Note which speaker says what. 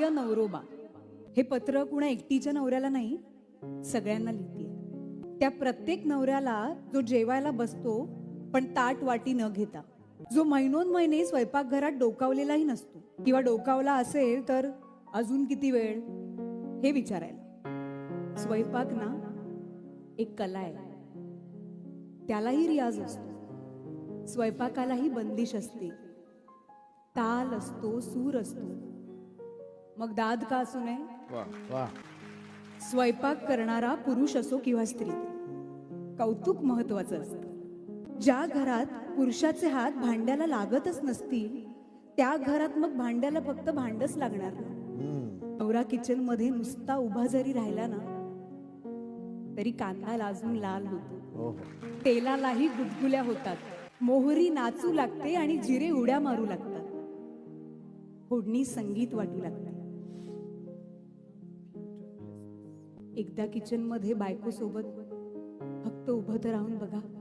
Speaker 1: प्रिय नवरोबा हे पत्र कुणा एकटीच्या नवऱ्याला नाही सगळ्यांना लिहिते त्या प्रत्येक नवऱ्याला जो जेवायला बसतो पण ताट वाटी न घेता जो महिनोन महिने स्वयंपाकघरात डोकावलेलाही नसतो किंवा डोकावला असेल तर अजून किती वेळ? हे विचारायला. स्वयंपाक ना एक कला आहे. त्यालाही रियाज असतो. स्वयंपाकालाही बंदिश असते. ताल असतो सूर असतो. मग दाद का असू नये? स्वयंपाक करणारा पुरुष असो किंवा स्त्री कौतुक महत्वाचं असतं. ज्या घरात पुरुषाचे हात भांड्याला लागतच नसतील त्या घरात मग भांड्याला फक्त भांडच लागणार नवरा किचनमध्ये नुसता उभा जरी राहिला ना तरी कांदा लाजून लाल होतो. तेलालाही गुदगुल्या होतात. मोहरी नाचू लागते आणि जिरे उड्या मारू लागतात. फोडणी संगीत वाटू लागते. एकदा किचनमध्ये बायकोसोबत बायको सोबत फक्त उभं तर राहून बघा.